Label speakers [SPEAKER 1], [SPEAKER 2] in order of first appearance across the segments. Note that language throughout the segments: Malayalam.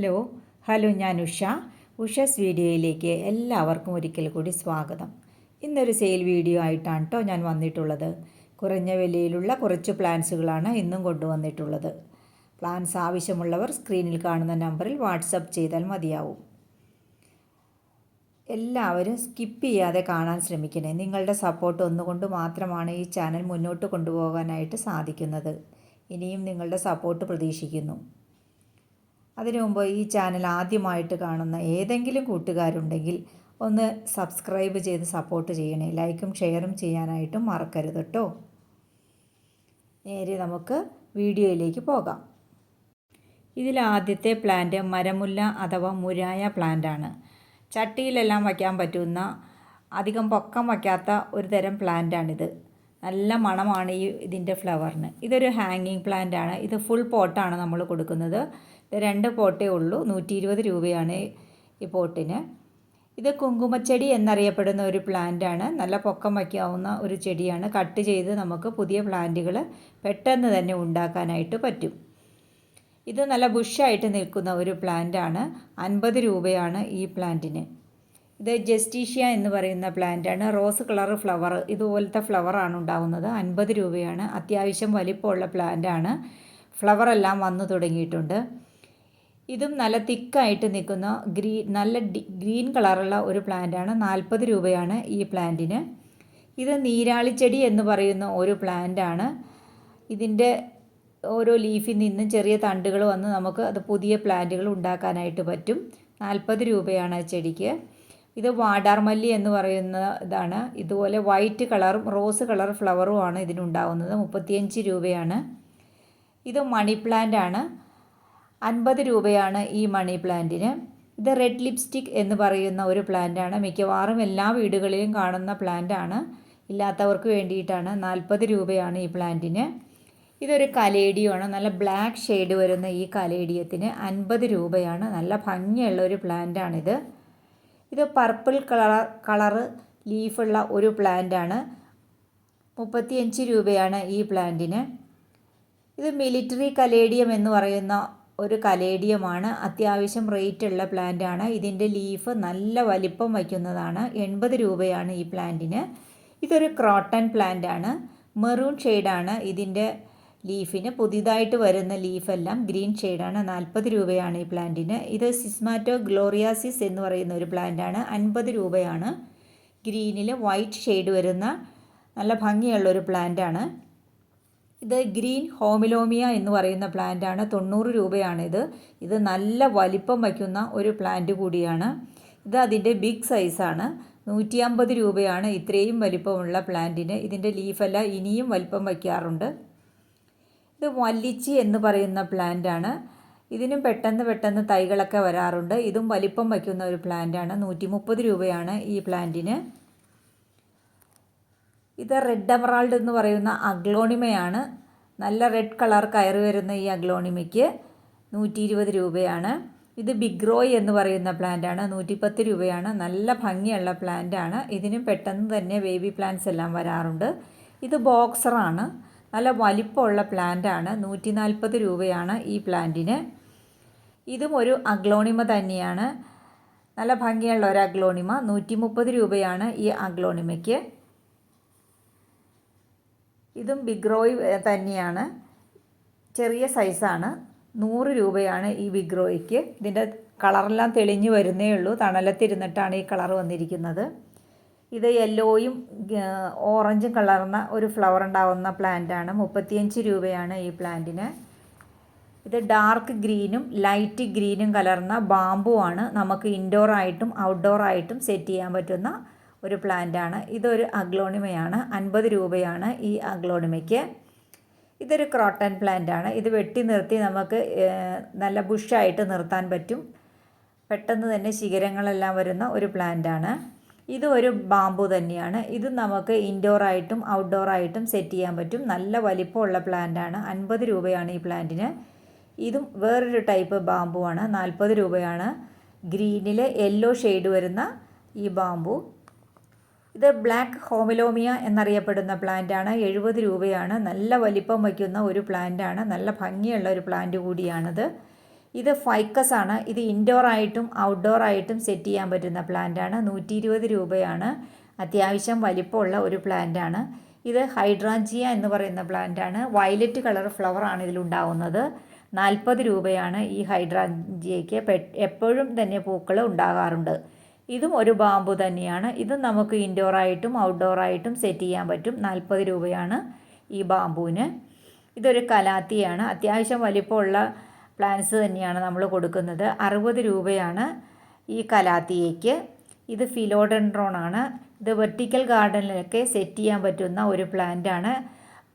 [SPEAKER 1] ഹലോ ഹലോ ഞാൻ ഉഷ. ഉഷസ് വീഡിയോയിലേക്ക് എല്ലാവർക്കും ഒരിക്കൽ കൂടി സ്വാഗതം. ഇന്നൊരു സെയിൽ വീഡിയോ ആയിട്ടാണ് കേട്ടോ ഞാൻ വന്നിട്ടുള്ളത്. കുറഞ്ഞ വിലയിലുള്ള കുറച്ച് പ്ലാൻസുകളാണ് ഇന്നും കൊണ്ടുവന്നിട്ടുള്ളത്. പ്ലാൻസ് ആവശ്യമുള്ളവർ സ്ക്രീനിൽ കാണുന്ന നമ്പറിൽ വാട്സപ്പ് ചെയ്താൽ മതിയാവും. എല്ലാവരും സ്കിപ്പ് ചെയ്യാതെ കാണാൻ ശ്രമിക്കണേ. നിങ്ങളുടെ സപ്പോർട്ട് ഒന്നുകൊണ്ട് മാത്രമാണ് ഈ ചാനൽ മുന്നോട്ട് കൊണ്ടുപോകാനായിട്ട് സാധിക്കുന്നത്. ഇനിയും നിങ്ങളുടെ സപ്പോർട്ട് പ്രതീക്ഷിക്കുന്നു. അതിനു മുമ്പ് ഈ ചാനൽ ആദ്യമായിട്ട് കാണുന്ന ഏതെങ്കിലും കൂട്ടുകാരുണ്ടെങ്കിൽ ഒന്ന് സബ്സ്ക്രൈബ് ചെയ്ത് സപ്പോർട്ട് ചെയ്യണേ. ലൈക്കും ഷെയറും ചെയ്യാനായിട്ടും മറക്കരുത് കേട്ടോ നേരെ നമുക്ക് വീഡിയോയിലേക്ക് പോകാം. ഇതിൽ ആദ്യത്തെ പ്ലാന്റ് മരമുല്ല അഥവാ മുരായ പ്ലാന്റാണ് ചട്ടിയിലെല്ലാം വയ്ക്കാൻ പറ്റുന്ന അധികം പൊക്കം വയ്ക്കാത്ത ഒരു തരം പ്ലാന്റാണിത് നല്ല മണമാണ് ഈ ഇതിന്റെ ഫ്ലവറിന് ഇതൊരു ഹാങ്ങിങ് പ്ലാന്റ് ആണ്. ഇത് ഫുൾ പോട്ടാണ് നമ്മൾ കൊടുക്കുന്നത്. രണ്ട് പോട്ടേ ഉള്ളൂ. നൂറ്റി ഇരുപത് രൂപയാണ് ഈ പോട്ടിന്. ഇത് കുങ്കുമച്ചെടി എന്നറിയപ്പെടുന്ന ഒരു പ്ലാന്റാണ് നല്ല പൊക്കം വയ്ക്കാവുന്ന ഒരു ചെടിയാണ്. കട്ട് ചെയ്ത് നമുക്ക് പുതിയ പ്ലാന്റുകൾ പെട്ടെന്ന് തന്നെ ഉണ്ടാക്കാനായിട്ട് പറ്റും. ഇത് നല്ല ബുഷായിട്ട് നിൽക്കുന്ന ഒരു പ്ലാന്റാണ് അൻപത് രൂപയാണ് ഈ പ്ലാന്റിന് ഇത് ജസ്റ്റീഷ്യ എന്ന് പറയുന്ന പ്ലാന്റാണ് റോസ് കളർ ഫ്ലവർ ഇതുപോലത്തെ ഫ്ലവറാണ് ഉണ്ടാകുന്നത് അൻപത് രൂപയാണ്. അത്യാവശ്യം വലിപ്പമുള്ള പ്ലാന്റാണ് ഫ്ലവറെല്ലാം വന്നു തുടങ്ങിയിട്ടുണ്ട്. ഇതും നല്ല തിക്കായിട്ട് നിൽക്കുന്ന ഗ്രീൻ നല്ല ഗ്രീൻ കളറുള്ള ഒരു പ്ലാന്റാണ്. നാൽപ്പത് രൂപയാണ് ഈ പ്ലാന്റിന്. ഇത് നീരാളിച്ചെടി എന്ന് പറയുന്ന ഒരു പ്ലാന്റാണ്. ഇതിന്റെ ഓരോ ലീഫിൽ നിന്നും ചെറിയ തണ്ടുകൾ വന്ന് നമുക്ക് അത് പുതിയ പ്ലാന്റുകൾ ഉണ്ടാക്കാനായിട്ട് പറ്റും. നാൽപ്പത് രൂപയാണ് ആ ചെടിക്ക്. ഇത് വാടാർമല്ലി എന്ന് പറയുന്ന ഇതാണ് ഇതുപോലെ വൈറ്റ് കളറും റോസ് കളർ ഫ്ലവറുമാണ് ഇതിനുണ്ടാവുന്നത്. മുപ്പത്തിയഞ്ച് രൂപയാണ്. ഇത് മണി പ്ലാന്റ് ആണ് അൻപത് രൂപയാണ് ഈ മണി പ്ലാന്റിന് ഇത് റെഡ് ലിപ്സ്റ്റിക് എന്ന് പറയുന്ന ഒരു പ്ലാന്റാണ് മിക്കവാറും എല്ലാ വീടുകളിലും കാണുന്ന പ്ലാന്റാണ് ഇല്ലാത്തവർക്ക് വേണ്ടിയിട്ടാണ് നാൽപ്പത് രൂപയാണ് ഈ പ്ലാന്റിന് ഇതൊരു കലേഡിയമാണ്. നല്ല ബ്ലാക്ക് ഷെയ്ഡ് വരുന്ന ഈ കലേഡിയത്തിന് അൻപത് രൂപയാണ്. നല്ല ഭംഗിയുള്ള ഒരു പ്ലാന്റാണിത് ഇത്. പർപ്പിൾ കളർ കളറ് ലീഫുള്ള ഒരു പ്ലാന്റാണ് മുപ്പത്തിയഞ്ച് രൂപയാണ് ഈ പ്ലാന്റിന് ഇത് മിലിറ്ററി കലേഡിയം എന്ന് പറയുന്ന ഒരു കലേഡിയമാണ്. അത്യാവശ്യം റേറ്റ് ഉള്ള പ്ലാന്റാണ്. ഇതിന്റെ ലീഫ് നല്ല വലിപ്പം വയ്ക്കുന്നതാണ്. എൺപത് രൂപയാണ് ഈ പ്ലാന്റിന്. ഇതൊരു ക്രോട്ടൺ പ്ലാന്റാണ്. മെറൂൺ ഷെയ്ഡാണ് ഇതിന്റെ ലീഫിന്. പുതിയതായിട്ട് വരുന്ന ലീഫെല്ലാം ഗ്രീൻ ഷെയ്ഡാണ്. നാൽപ്പത് രൂപയാണ് ഈ പ്ലാന്റിന്. ഇത് സിസ്മാറ്റോ ഗ്ലോറിയാസിസ് എന്ന് പറയുന്ന ഒരു പ്ലാന്റാണ്. അൻപത് രൂപയാണ്. ഗ്രീനിൽ വൈറ്റ് ഷെയ്ഡ് വരുന്ന നല്ല ഭംഗിയുള്ള ഒരു പ്ലാന്റാണ്. ഇത് ഗ്രീൻ ഹോമിലോമിയ എന്ന് പറയുന്ന പ്ലാന്റാണ് തൊണ്ണൂറ് രൂപയാണിത് ഇത്. നല്ല വലിപ്പം വയ്ക്കുന്ന ഒരു പ്ലാന്റ് കൂടിയാണ്. ഇത് അതിന്റെ ബിഗ് സൈസാണ് നൂറ്റി അമ്പത് രൂപയാണ് ഇത്രയും വലിപ്പമുള്ള പ്ലാന്റിന് ഇതിന്റെ ലീഫെല്ലാം ഇനിയും വലിപ്പം വയ്ക്കാറുണ്ട്. ഇത് വല്ലിച്ചി എന്ന് പറയുന്ന പ്ലാന്റാണ് ഇതിനും പെട്ടെന്ന് പെട്ടെന്ന് തൈകളൊക്കെ വരാറുണ്ട്. ഇതും വലിപ്പം വയ്ക്കുന്ന ഒരു പ്ലാന്റാണ് നൂറ്റി മുപ്പത് രൂപയാണ് ഈ പ്ലാന്റിന് ഇത് റെഡ് എമറാൾഡ് എന്ന് പറയുന്ന അഗ്ലോണിമയാണ്. നല്ല റെഡ് കളർ കയറി വരുന്ന ഈ അഗ്ലോണിമയ്ക്ക് നൂറ്റി ഇരുപത് രൂപയാണ്. ഇത് ബിഗ്രോയ് എന്ന് പറയുന്ന പ്ലാന്റാണ് നൂറ്റിപ്പത്ത് രൂപയാണ്. നല്ല ഭംഗിയുള്ള പ്ലാന്റാണ് ഇതിനും പെട്ടെന്ന് തന്നെ ബേബി പ്ലാന്റ്സ് എല്ലാം വരാറുണ്ട്. ഇത് ബോക്സറാണ് നല്ല വലിപ്പമുള്ള പ്ലാന്റാണ് നൂറ്റി നാൽപ്പത് രൂപയാണ് ഈ പ്ലാന്റിന് ഇതും ഒരു അഗ്ലോണിമ തന്നെയാണ്. നല്ല ഭംഗിയുള്ള ഒരു അഗ്ലോണിമ. നൂറ്റി മുപ്പത് രൂപയാണ് ഈ അഗ്ലോണിമയ്ക്ക്. ഇതും ബിഗ് റോയ് തന്നെയാണ്. ചെറിയ സൈസാണ് നൂറ് രൂപയാണ് ഈ ബിഗ് റോയ്ക്ക് ഇതിന്റെ കളറെല്ലാം തെളിഞ്ഞു വരുന്നേ ഉള്ളൂ. തണലത്തിരുന്നിട്ടാണ് ഈ കളർ വന്നിരിക്കുന്നത്. ഇത് യെല്ലോയും ഓറഞ്ചും കളർന്ന ഒരു ഫ്ലവർ ഉണ്ടാവുന്ന പ്ലാന്റാണ് മുപ്പത്തിയഞ്ച് രൂപയാണ് ഈ പ്ലാന്റിന് ഇത് ഡാർക്ക് ഗ്രീനും ലൈറ്റ് ഗ്രീനും കലർന്ന ബാമ്പു ആണ്. നമുക്ക് ഇൻഡോർ ആയിട്ടും ഔട്ട്ഡോർ ആയിട്ടും സെറ്റ് ചെയ്യാൻ പറ്റുന്ന ഒരു പ്ലാന്റാണ്. ഇതൊരു അഗ്ലോണിമയാണ്. അൻപത് രൂപയാണ് ഈ അഗ്ലോണിമയ്ക്ക്. ഇതൊരു ക്രോട്ടൺ പ്ലാന്റാണ്. ഇത് വെട്ടി നിർത്തി നമുക്ക് നല്ല ബുഷായിട്ട് നിർത്താൻ പറ്റും. പെട്ടെന്ന് തന്നെ ശിഖരങ്ങളെല്ലാം വരുന്ന ഒരു പ്ലാന്റാണ്. ഇത് ഒരു ബാമ്പു തന്നെയാണ്. ഇത് നമുക്ക് ഔട്ട്ഡോർ ആയിട്ടും സെറ്റ് ചെയ്യാൻ പറ്റും. നല്ല വലിപ്പമുള്ള പ്ലാന്റാണ്. അൻപത് രൂപയാണ് ഈ പ്ലാന്റിന്. ഇതും വേറൊരു ടൈപ്പ് ബാമ്പു ആണ് നാൽപ്പത് രൂപയാണ്. ഗ്രീനിലെ യെല്ലോ ഷെയ്ഡ് വരുന്ന ഈ ബാമ്പു. ഇത് ബ്ലാക്ക് ഹോമിലോമിയ എന്നറിയപ്പെടുന്ന പ്ലാന്റാണ് എഴുപത് രൂപയാണ്. നല്ല വലിപ്പം വയ്ക്കുന്ന ഒരു പ്ലാന്റാണ് നല്ല ഭംഗിയുള്ള ഒരു പ്ലാന്റ് കൂടിയാണിത്. ഇത് ഫൈക്കസ് ആണ്. ഇത് ഇൻഡോർ ആയിട്ടും ഔട്ട്ഡോർ ആയിട്ടും സെറ്റ് ചെയ്യാൻ പറ്റുന്ന പ്ലാന്റ് ആണ്. നൂറ്റി ഇരുപത് രൂപയാണ്. അത്യാവശ്യം വലിപ്പമുള്ള ഒരു പ്ലാന്റ് ആണ്. ഇത് ഹൈഡ്രാഞ്ചിയ എന്ന് പറയുന്ന പ്ലാന്റ് ആണ്. വയലറ്റ് കളർ ഫ്ലവർ ആണ് ഇതിലുണ്ടാവുന്നത് നാൽപ്പത് രൂപയാണ് ഈ ഹൈഡ്രാഞ്ചിയയ്ക്ക്. എപ്പോഴും തന്നെ പൂക്കൾ ഉണ്ടാകാറുണ്ട്. ഇതും ഒരു ബാമ്പു തന്നെയാണ്. ഇത് നമുക്ക് ഔട്ട്ഡോർ ആയിട്ടും സെറ്റ് ചെയ്യാൻ പറ്റും. നാൽപ്പത് രൂപയാണ് ഈ ബാമ്പുവിന്. ഇതൊരു കലാത്തിയാണ്. അത്യാവശ്യം വലിപ്പമുള്ള പ്ലാന്റ്സ് തന്നെയാണ് നമ്മൾ കൊടുക്കുന്നത്. അറുപത് രൂപയാണ് ഈ കലാത്തിയേക്ക്. ഇത് ഫിലോഡൻഡ്രോൺ ആണ്. ഇത് വെർട്ടിക്കൽ ഗാർഡനിലൊക്കെ സെറ്റ് ചെയ്യാൻ പറ്റുന്ന ഒരു പ്ലാന്റ് ആണ്.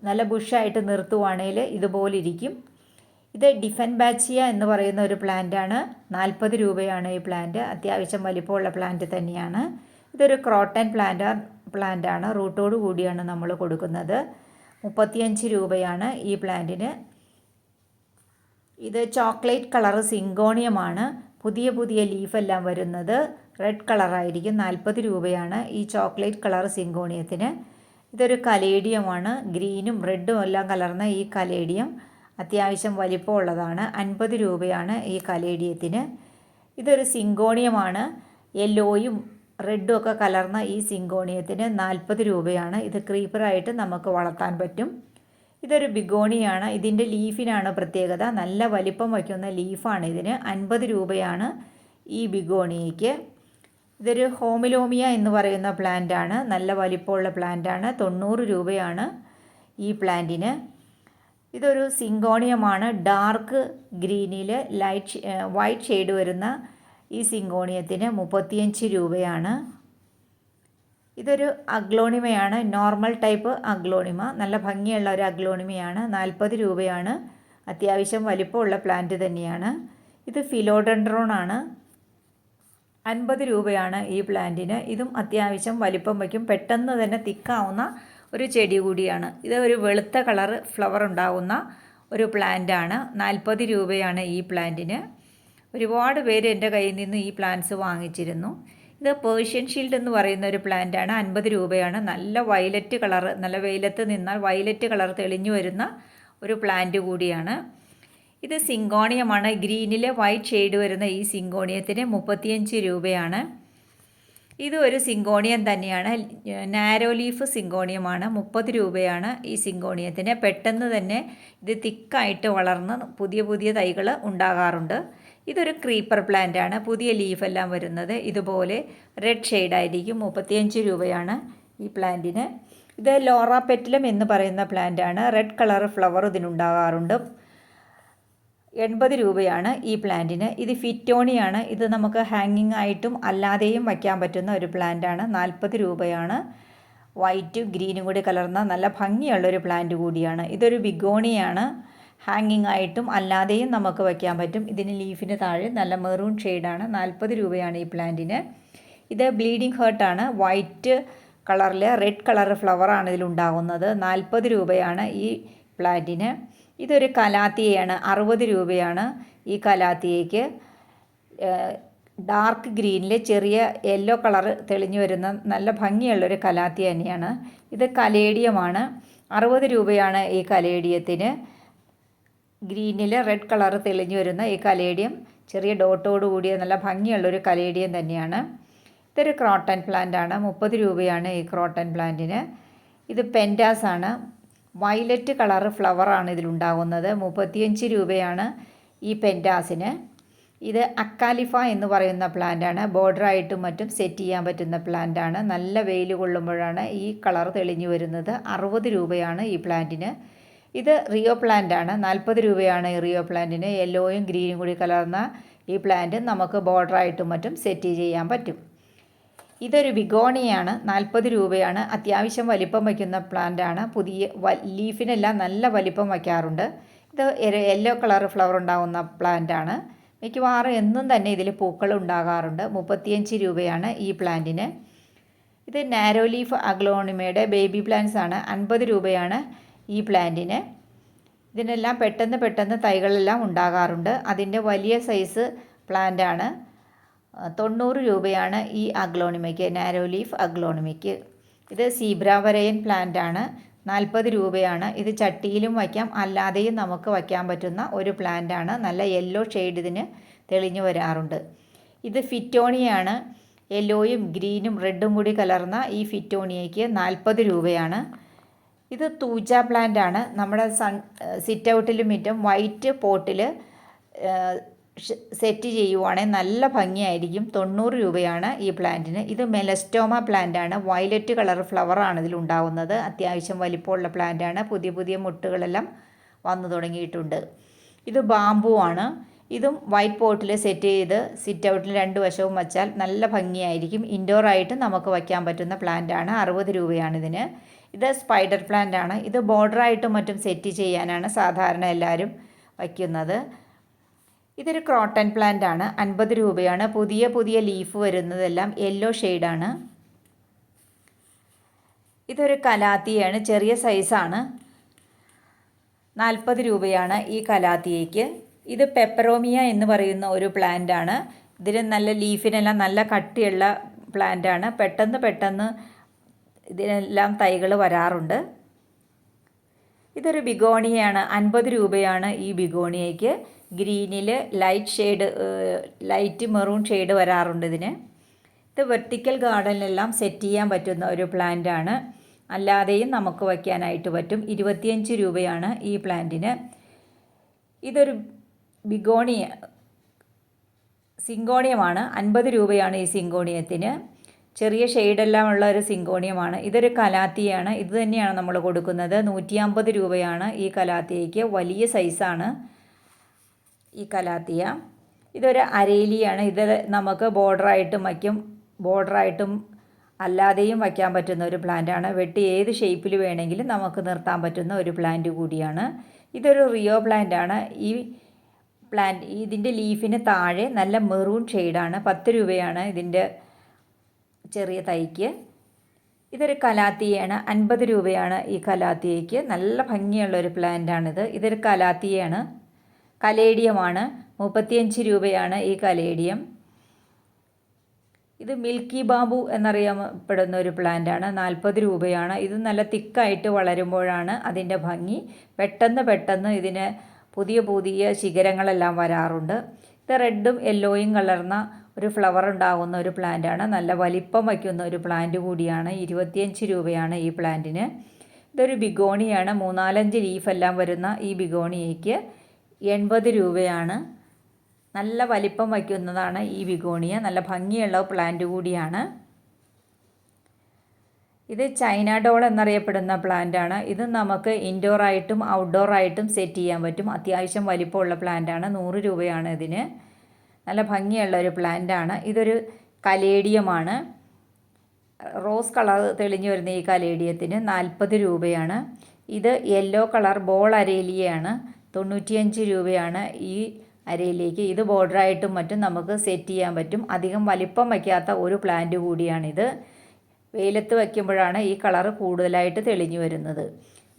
[SPEAKER 1] നല്ല ബുഷായിട്ട് നിർത്തുവാണെങ്കിൽ ഇതുപോലെ ഇരിക്കും ഇത് ഡിഫൻ ബാച്ചിയ എന്ന് പറയുന്ന ഒരു പ്ലാന്റ് ആണ് നാൽപ്പത് രൂപയാണ് ഈ പ്ലാന്റ്. അത്യാവശ്യം വലിപ്പമുള്ള പ്ലാന്റ് തന്നെയാണ്. ഇതൊരു ക്രോട്ടൻ പ്ലാന്റ് പ്ലാന്റ് ആണ്. റൂട്ടോട് കൂടിയാണ് നമ്മൾ കൊടുക്കുന്നത്. മുപ്പത്തിയഞ്ച് രൂപയാണ് ഈ പ്ലാന്റിന്. ഇത് ചോക്ലേറ്റ് കളറ് സിങ്കോണിയമാണ്. പുതിയ പുതിയ ലീഫെല്ലാം വരുന്നത്. റെഡ് കളറായിരിക്കും. നാൽപ്പത് രൂപയാണ് ഈ ചോക്ലേറ്റ് കളർ സിങ്കോണിയത്തിന്. ഇതൊരു കലേഡിയമാണ്. ഗ്രീനും റെഡും എല്ലാം കലർന്ന ഈ കലേഡിയം. അത്യാവശ്യം വലിപ്പമുള്ളതാണ്. അൻപത് രൂപയാണ് ഈ കലേഡിയത്തിന്. ഇതൊരു സിങ്കോണിയമാണ്. യെല്ലോയും റെഡും ഒക്കെ കലർന്ന ഈ സിങ്കോണിയത്തിന് നാൽപ്പത് രൂപയാണ്. ഇത് ക്രീപ്പറായിട്ട് നമുക്ക് വളർത്താൻ പറ്റും. ഇതൊരു ബിഗോണിയാണ്. ഇതിന്റെ ലീഫിനാണ് പ്രത്യേകത. നല്ല വലിപ്പം വയ്ക്കുന്ന ലീഫാണ് ഇതിന്. അൻപത് രൂപയാണ് ഈ ബിഗോണിയയ്ക്ക്. ഇതൊരു ഹോമിലോമിയ എന്ന് പറയുന്ന പ്ലാന്റാണ്. നല്ല വലിപ്പമുള്ള പ്ലാന്റാണ്. തൊണ്ണൂറ് രൂപയാണ് ഈ പ്ലാന്റിന്. ഇതൊരു സിങ്കോണിയമാണ്. ഡാർക്ക് ഗ്രീനിൽ ലൈറ്റ് വൈറ്റ് ഷെയ്ഡ് വരുന്ന ഈ സിങ്കോണിയത്തിന് മുപ്പത്തിയഞ്ച് രൂപയാണ്. ഇതൊരു അഗ്ലോണിമയാണ്. Normal type aglaonema. നല്ല ഭംഗിയുള്ള ഒരു അഗ്ലോണിമയാണ്. നാൽപ്പത് രൂപയാണ്. അത്യാവശ്യം വലിപ്പമുള്ള പ്ലാന്റ് തന്നെയാണ്. ഇത് ഫിലോഡൻഡ്രോൺ ആണ്. അൻപത് രൂപയാണ് ഈ പ്ലാന്റിന്. ഇതും അത്യാവശ്യം വലിപ്പം വയ്ക്കും. പെട്ടെന്ന് തന്നെ തിക്കാവുന്ന ഒരു ചെടി കൂടിയാണ്. ഇത് ഒരു വെളുത്ത കളർ ഫ്ലവർ ഉണ്ടാകുന്ന ഒരു പ്ലാന്റാണ് നാൽപ്പത് രൂപയാണ് ഈ പ്ലാന്റിന് ഒരുപാട് പേര് എന്റെ കയ്യിൽ നിന്ന് ഈ പ്ലാന്റ്സ് വാങ്ങിച്ചിരുന്നു. ഇത് പേർഷ്യൻ ഷീൽഡ് എന്ന് പറയുന്ന ഒരു പ്ലാന്റാണ് അൻപത് രൂപയാണ്. നല്ല വയലറ്റ് കളർ നല്ല വെയിലത്ത് നിന്നാൽ വയലറ്റ് കളർ തെളിഞ്ഞു വരുന്ന ഒരു പ്ലാന്റ് കൂടിയാണ്. ഇത് സിങ്കോണിയമാണ്. ഗ്രീനിലെ വൈറ്റ് ഷെയ്ഡ് വരുന്ന ഈ സിങ്കോണിയത്തിന് മുപ്പത്തിയഞ്ച് രൂപയാണ്. ഇത് ഒരു സിങ്കോണിയം തന്നെയാണ്. നാരോ ലീഫ് സിങ്കോണിയമാണ്. മുപ്പത് രൂപയാണ് ഈ സിങ്കോണിയത്തിന്. പെട്ടെന്ന് തന്നെ ഇത് തിക്കായിട്ട് വളർന്ന് പുതിയ പുതിയ തൈകൾ ഉണ്ടാകാറുണ്ട്. ഇതൊരു ക്രീപ്പർ പ്ലാന്റ് ആണ്. പുതിയ ലീഫെല്ലാം വരുന്നത് ഇതുപോലെ റെഡ് ഷെയ്ഡായിരിക്കും മുപ്പത്തിയഞ്ച് രൂപയാണ് ഈ പ്ലാന്റിന്. ഇത് ലോറ പെറ്റിലം എന്ന് പറയുന്ന പ്ലാന്റ് ആണ്. റെഡ് കളർ ഫ്ലവർ ഇതിനുണ്ടാകാറുണ്ട്. എൺപത് രൂപയാണ് ഈ പ്ലാന്റിന്. ഇത് ഫിറ്റോണിയാണ്. ഇത് നമുക്ക് ഹാങ്ങിങ് ആയിട്ടും അല്ലാതെയും വയ്ക്കാൻ പറ്റുന്ന ഒരു പ്ലാന്റാണ്. നാൽപ്പത് രൂപയാണ്. വൈറ്റ് ഗ്രീനും കൂടി കലർന്ന നല്ല ഭംഗിയുള്ളൊരു പ്ലാന്റ് കൂടിയാണ്. ഇതൊരു ബിഗോണിയാണ്. ഹാങ്ങിങ് ആയിട്ടും അല്ലാതെയും നമുക്ക് വയ്ക്കാൻ പറ്റും. ഇതിന് ലീഫിന് താഴെ നല്ല മെറൂൺ ഷെയ്ഡാണ് നാൽപ്പത് രൂപയാണ് ഈ പ്ലാന്റിന്. ഇത് ബ്ലീഡിങ് ഹേർട്ടാണ് വൈറ്റ് കളറിൽ റെഡ് കളർ ഫ്ലവറാണ് ഇതിലുണ്ടാകുന്നത് നാൽപ്പത് രൂപയാണ് ഈ പ്ലാന്റിന്. ഇതൊരു കലാത്തിയാണ് അറുപത് രൂപയാണ് ഈ കലാത്തിയയ്ക്ക്. ഡാർക്ക് ഗ്രീനിൽ ചെറിയ യെല്ലോ കളർ തെളിഞ്ഞു വരുന്ന നല്ല ഭംഗിയുള്ളൊരു കലാത്തിയ തന്നെയാണ്. ഇത് കലേഡിയമാണ്. അറുപത് രൂപയാണ് ഈ കലേഡിയത്തിന്. ഗ്രീനിൽ റെഡ് കളർ തെളിഞ്ഞു വരുന്ന ഈ കലേഡിയം. ചെറിയ ഡോട്ടോട് കൂടിയ നല്ല ഭംഗിയുള്ളൊരു കലേഡിയം തന്നെയാണ്. ഇതൊരു ക്രോട്ടൺ പ്ലാന്റ് ആണ് മുപ്പത് രൂപയാണ് ഈ ക്രോട്ടൺ പ്ലാന്റിന്. ഇത് പെന്റാസ് ആണ് വയലറ്റ് കളർ ഫ്ലവറാണ് ഇതിലുണ്ടാകുന്നത് മുപ്പത്തിയഞ്ച് രൂപയാണ് ഈ പെന്റാസിന് ഇത് അക്കാലിഫ എന്ന് പറയുന്ന പ്ലാന്റാണ്. ബോർഡറായിട്ടും മറ്റും സെറ്റ് ചെയ്യാൻ പറ്റുന്ന പ്ലാന്റാണ്. നല്ല വെയിൽ കൊള്ളുമ്പോഴാണ് ഈ കളർ തെളിഞ്ഞു വരുന്നത്. അറുപത് രൂപയാണ് ഈ പ്ലാന്റിന്. ഇത് റിയോ പ്ലാന്റാണ്. നാൽപ്പത് രൂപയാണ് ഈ റിയോ പ്ലാന്റിന്. യെല്ലോയും ഗ്രീനും കൂടി കലർന്ന ഈ പ്ലാന്റ് നമുക്ക് ബോർഡറായിട്ടും മറ്റും സെറ്റ് ചെയ്യാൻ പറ്റും. ഇതൊരു ബിഗോണിയാണ്. നാൽപ്പത് രൂപയാണ്. അത്യാവശ്യം വലിപ്പം വയ്ക്കുന്ന പ്ലാന്റാണ്. പുതിയ ലീഫിനെല്ലാം നല്ല വലിപ്പം വയ്ക്കാറുണ്ട്. ഇത് യെല്ലോ കളർ ഫ്ലവർ ഉണ്ടാകുന്ന പ്ലാന്റാണ്. മിക്കവാറും എന്നും തന്നെ ഇതിൽ പൂക്കൾ ഉണ്ടാകാറുണ്ട്. മുപ്പത്തിയഞ്ച് രൂപയാണ് ഈ പ്ലാന്റിന്. ഇത് നാരോ ലീഫ് അഗ്ലോണിമയുടെ ബേബി പ്ലാന്റ്സ് ആണ്. അൻപത് രൂപയാണ് ഈ പ്ലാന്റിന്. ഇതിനെല്ലാം പെട്ടെന്ന് പെട്ടെന്ന് തൈകളെല്ലാം ഉണ്ടാകാറുണ്ട്. അതിന്റെ വലിയ സൈസ് പ്ലാന്റാണ്. തൊണ്ണൂറ് രൂപയാണ് ഈ അഗ്ലോണിമയ്ക്ക് നാരോ ലീഫ് അഗ്ലോണിമയ്ക്ക്. ഇത് സീബ്രാവരയൻ പ്ലാന്റ് ആണ്. നാൽപ്പത് രൂപയാണ്. ഇത് ചട്ടിയിലും വയ്ക്കാം. അല്ലാതെയും നമുക്ക് വയ്ക്കാൻ പറ്റുന്ന ഒരു പ്ലാന്റ് ആണ്. നല്ല യെല്ലോ ഷെയ്ഡ് ഇതിന് തെളിഞ്ഞു വരാറുണ്ട്. ഇത് ഫിറ്റോണിയാണ് യെല്ലോയും ഗ്രീനും റെഡും കൂടി കലർന്ന ഈ ഫിറ്റോണിയയ്ക്ക് നാൽപ്പത് രൂപയാണ്. ഇത് തൂജ പ്ലാന്റ് ആണ്. നമ്മുടെ സൺ സിറ്റ് ഔട്ടിലും മറ്റും വൈറ്റ് പോട്ടിൽ സെറ്റ് ചെയ്യുവാണെങ്കിൽ നല്ല ഭംഗിയായിരിക്കും. തൊണ്ണൂറ് രൂപയാണ് ഈ പ്ലാന്റിന്. ഇത് മെലസ്റ്റോമ പ്ലാന്റ് ആണ് വയലറ്റ് കളർ ഫ്ലവറാണ് ഇതിലുണ്ടാവുന്നത് അത്യാവശ്യം വലിപ്പമുള്ള പ്ലാന്റ് ആണ് പുതിയ പുതിയ മുട്ടുകളെല്ലാം വന്നു തുടങ്ങിയിട്ടുണ്ട്. ഇത് ബാമ്പു ആണ്. ഇതും വൈറ്റ് പോട്ടിൽ സെറ്റ് ചെയ്ത് സിറ്റ് ഔട്ടിൽ രണ്ട് വശവും വച്ചാൽ നല്ല ഭംഗിയായിരിക്കും. ഇൻഡോർ ആയിട്ട് നമുക്ക് വയ്ക്കാൻ പറ്റുന്ന പ്ലാന്റ് ആണ് അറുപത് രൂപയാണ് ഇതിന്. ഇത് സ്പൈഡർ പ്ലാന്റ് ആണ് ഇത് ബോർഡറായിട്ടും മറ്റും സെറ്റ് ചെയ്യാനാണ് സാധാരണ എല്ലാവരും വയ്ക്കുന്നത്. ഇതൊരു ക്രോട്ടൺ പ്ലാന്റ് ആണ്. അൻപത് രൂപയാണ്. പുതിയ പുതിയ ലീഫ് വരുന്നതെല്ലാം യെല്ലോ ഷെയ്ഡാണ് ഇതൊരു കലാത്തിയാണ്. ചെറിയ സൈസാണ് നാൽപ്പത് രൂപയാണ് ഈ കലാത്തിയയ്ക്ക്. ഇത് പെപ്പറോമിയ എന്ന് പറയുന്ന ഒരു പ്ലാന്റ് ആണ്. ഇതിന് നല്ല ലീഫിനെല്ലാം നല്ല കട്ടിയുള്ള പ്ലാന്റ് ആണ്. പെട്ടെന്ന് പെട്ടെന്ന് ഇതിനെല്ലാം തൈകൾ വരാറുണ്ട്. ഇതൊരു ബിഗോണിയാണ് അൻപത് രൂപയാണ് ഈ ബിഗോണിയയ്ക്ക്. ഗ്രീനിൽ light shade light maroon shade വരാറുണ്ട് ഇതിന്. ഇത് വെർട്ടിക്കൽ ഗാർഡനിലെല്ലാം സെറ്റ് ചെയ്യാൻ പറ്റുന്ന ഒരു പ്ലാന്റ് ആണ്. അല്ലാതെയും നമുക്ക് വയ്ക്കാനായിട്ട് പറ്റും. ഇരുപത്തിയഞ്ച് രൂപയാണ് ഈ പ്ലാന്റിന് ഇതൊരു ബിഗോണിയ സിങ്കോണിയമാണ്. അൻപത് രൂപയാണ് ഈ സിങ്കോണിയത്തിന്. ചെറിയ ഷെയ്ഡെല്ലാം ഉള്ള ഒരു സിങ്കോണിയമാണ്. ഇതൊരു കലാത്തിയാണ്. ഇത് തന്നെയാണ് നമ്മൾ കൊടുക്കുന്നത്. നൂറ്റി അമ്പത് രൂപയാണ് ഈ കലാത്തിയയ്ക്ക്. വലിയ സൈസാണ് ഈ കലാത്തിയ. ഇതൊരു അരേലിയാണ്. ഇത് നമുക്ക് ബോർഡറായിട്ടും വയ്ക്കും. ബോർഡറായിട്ടും അല്ലാതെയും വയ്ക്കാൻ പറ്റുന്ന ഒരു പ്ലാന്റാണ്. വെട്ടി ഏത് ഷേപ്പിൽ വേണമെങ്കിലും നമുക്ക് നിർത്താൻ പറ്റുന്ന ഒരു പ്ലാന്റ് കൂടിയാണ്. ഇതൊരു റിയോ പ്ലാന്റാണ്. ഈ പ്ലാന്റ് ഇതിന്റെ ലീഫിന് താഴെ നല്ല മെറൂൺ ഷെയ്ഡാണ്. പത്ത് രൂപയാണ് ഇതിന്റെ ചെറിയ തൈക്ക്. ഇതൊരു കലാത്തിയാണ് അൻപത് രൂപയാണ് ഈ കലാത്തിയയ്ക്ക്. നല്ല ഭംഗിയുള്ള ഒരു പ്ലാന്റാണിത്. ഇതൊരു കലാത്തിയാണ് കലേഡിയമാണ്. മുപ്പത്തിയഞ്ച് രൂപയാണ് ഈ കലേഡിയം. ഇത് മിൽക്കി ബാബു എന്നറിയപ്പെടുന്ന ഒരു പ്ലാന്റാണ് നാൽപ്പത് രൂപയാണ്. ഇത് നല്ല തിക്കായിട്ട് വളരുമ്പോഴാണ് അതിന്റെ ഭംഗി. പെട്ടെന്ന് പെട്ടെന്ന് ഇതിന് പുതിയ പുതിയ ശിഖരങ്ങളെല്ലാം വരാറുണ്ട്. ഇത് റെഡും യെല്ലോയും കലർന്ന ഒരു ഫ്ലവർ ഉണ്ടാകുന്ന ഒരു പ്ലാന്റാണ് നല്ല വലിപ്പം വയ്ക്കുന്ന ഒരു പ്ലാന്റ് കൂടിയാണ്. ഇരുപത്തിയഞ്ച് രൂപയാണ് ഈ പ്ലാന്റിന് ഇതൊരു ബിഗോണിയാണ്. മൂന്നാലഞ്ച് ലീഫെല്ലാം വരുന്ന ഈ ബിഗോണിയയ്ക്ക് എൺപത് രൂപയാണ്. നല്ല വലിപ്പം വയ്ക്കുന്നതാണ് ഈ വിഗോണിയ. നല്ല ഭംഗിയുള്ള പ്ലാന്റ് കൂടിയാണ്. ഇത് ചൈന ഡോൾ എന്നറിയപ്പെടുന്ന പ്ലാന്റ് ആണ്. ഇത് നമുക്ക് ഇൻഡോർ ആയിട്ടും ഔട്ട്ഡോർ ആയിട്ടും സെറ്റ് ചെയ്യാൻ പറ്റും. അത്യാവശ്യം വലിപ്പമുള്ള പ്ലാന്റ് ആണ്. നൂറ് രൂപയാണ് ഇതിന്. നല്ല ഭംഗിയുള്ള ഒരു പ്ലാന്റ് ആണ്. ഇതൊരു കലേഡിയമാണ് റോസ് കളർ തെളിഞ്ഞു വരുന്ന ഈ കലേഡിയത്തിന് നാൽപ്പത് രൂപയാണ്. ഇത് യെല്ലോ കളർ ബോൾ അരേലിയയാണ്. തൊണ്ണൂറ്റിയഞ്ച് രൂപയാണ് ഈ അരയിലേക്ക്. ഇത് ബോർഡറായിട്ടും മറ്റും നമുക്ക് സെറ്റ് ചെയ്യാൻ പറ്റും. അധികം വലിപ്പം വയ്ക്കാത്ത ഒരു പ്ലാന്റ് കൂടിയാണിത്. വെയിലത്ത് വയ്ക്കുമ്പോഴാണ് ഈ കളറ് കൂടുതലായിട്ട് തെളിഞ്ഞു വരുന്നത്.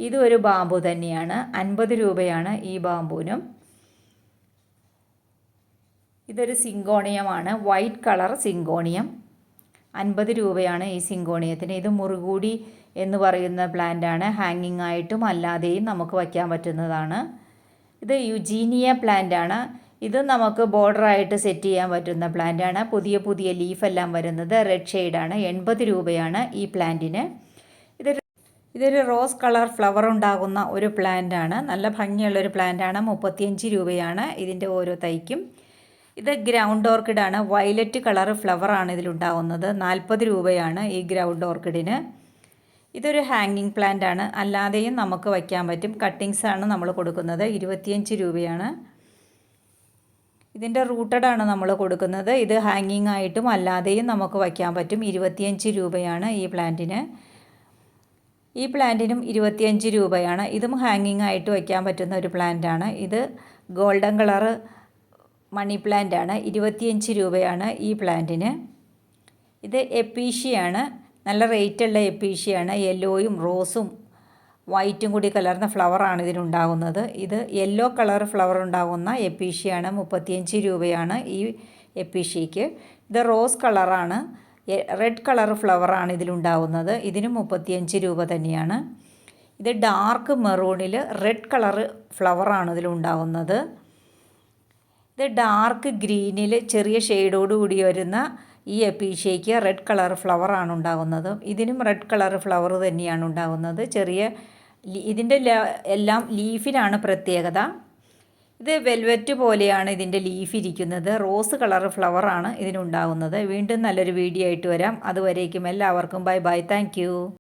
[SPEAKER 1] ഇതൊരു ഒരു ബാമ്പു തന്നെയാണ്. അൻപത് രൂപയാണ് ഈ ബാമ്പുവിനും. ഇതൊരു സിങ്കോണിയമാണ്. White colour syngonium. അൻപത് രൂപയാണ് ഈ സിങ്കോണിയത്തിന്. ഇത് മുറുകൂടി എന്ന് പറയുന്ന പ്ലാന്റാണ്. ഹാങ്ങിങ് ആയിട്ടും അല്ലാതെയും നമുക്ക് വയ്ക്കാൻ പറ്റുന്നതാണ്. ഇത് യുജീനിയ പ്ലാന്റ് ആണ്. ഇത് നമുക്ക് ബോർഡറായിട്ട് സെറ്റ് ചെയ്യാൻ പറ്റുന്ന പ്ലാന്റ് ആണ്. പുതിയ പുതിയ ലീഫെല്ലാം വരുന്നത് റെഡ് ഷെയ്ഡാണ് എൺപത് രൂപയാണ് ഈ പ്ലാന്റിന് ഇതൊരു ഇതൊരു റോസ് കളർ ഫ്ലവർ ഉണ്ടാകുന്ന ഒരു പ്ലാന്റ് ആണ്. നല്ല ഭംഗിയുള്ളൊരു പ്ലാന്റ് ആണ്. മുപ്പത്തിയഞ്ച് രൂപയാണ് ഇതിന്റെ ഓരോ തൈക്കും. ഇത് ഗ്രൗണ്ട് ഓർക്കിഡാണ് വയലറ്റ് കളർ ഫ്ലവറാണ് ഇതിലുണ്ടാകുന്നത് നാൽപ്പത് രൂപയാണ് ഈ ഗ്രൗണ്ട് ഓർക്കിഡിന് ഇതൊരു ഹാങ്ങിങ് പ്ലാന്റ് ആണ്. അല്ലാതെയും നമുക്ക് വയ്ക്കാൻ പറ്റും. കട്ടിങ്സ് ആണ് നമ്മൾ കൊടുക്കുന്നത്. ഇരുപത്തിയഞ്ച് രൂപയാണ്. ഇതിന്റെ ആണ് നമ്മൾ കൊടുക്കുന്നത്. ഇത് ഹാങ്ങിങ് ആയിട്ടും അല്ലാതെയും നമുക്ക് വയ്ക്കാൻ പറ്റും. ഇരുപത്തിയഞ്ച് രൂപയാണ് ഈ പ്ലാന്റിന് ഈ പ്ലാന്റിനും ഇരുപത്തിയഞ്ച് രൂപയാണ്. ഇതും ഹാങ്ങിങ് ആയിട്ട് വയ്ക്കാൻ പറ്റുന്ന ഒരു പ്ലാന്റ് ആണ്. ഇത് ഗോൾഡൻ കളറ് മണി പ്ലാന്റ് ആണ്. ഇരുപത്തിയഞ്ച് രൂപയാണ് ഈ പ്ലാന്റിന് ഇത് എപ്പീഷ്യയാണ് നല്ല റേറ്റുള്ള എപ്പീഷ്യയാണ് യെല്ലോയും റോസും വൈറ്റും കൂടി കലർന്ന ഫ്ലവറാണ് ഇതിനുണ്ടാകുന്നത്. ഇത് യെല്ലോ കളർ ഫ്ലവർ ഉണ്ടാകുന്ന എപ്പീഷ്യയാണ് മുപ്പത്തിയഞ്ച് രൂപയാണ് ഈ എപ്പീഷ്യയ്ക്ക് ഇത് റോസ് കളറാണ്. റെഡ് കളർ ഫ്ലവറാണ് ഇതിലുണ്ടാകുന്നത്. ഇതിന് മുപ്പത്തിയഞ്ച് രൂപ തന്നെയാണ്. ഇത് ഡാർക്ക് മെറൂണിൽ റെഡ് കളർ ഫ്ലവറാണ് ഇതിലുണ്ടാകുന്നത്. ഇത് ഡാർക്ക് ഗ്രീനിൽ ചെറിയ ഷെയ്ഡോട് കൂടി വരുന്ന ഈ എപ്പീഷ്യയ്ക്ക് റെഡ് കളർ ഫ്ലവറാണ് ഉണ്ടാകുന്നത്. ഇതിനും റെഡ് കളർ ഫ്ലവർ തന്നെയാണ് ഉണ്ടാകുന്നത്. ചെറിയ ഇതിന്റെ എല്ലാം ലീഫിനാണ് പ്രത്യേകത. ഇത് വെൽവെറ്റ് പോലെയാണ് ഇതിന്റെ ലീഫ് ഇരിക്കുന്നത്. റോസ് കളർ ഫ്ലവറാണ് ഇതിനുണ്ടാകുന്നത്. വീണ്ടും നല്ലൊരു വീഡിയോ ആയിട്ട് വരാം. അതുവരേക്കും എല്ലാവർക്കും ബൈ ബൈ. താങ്ക്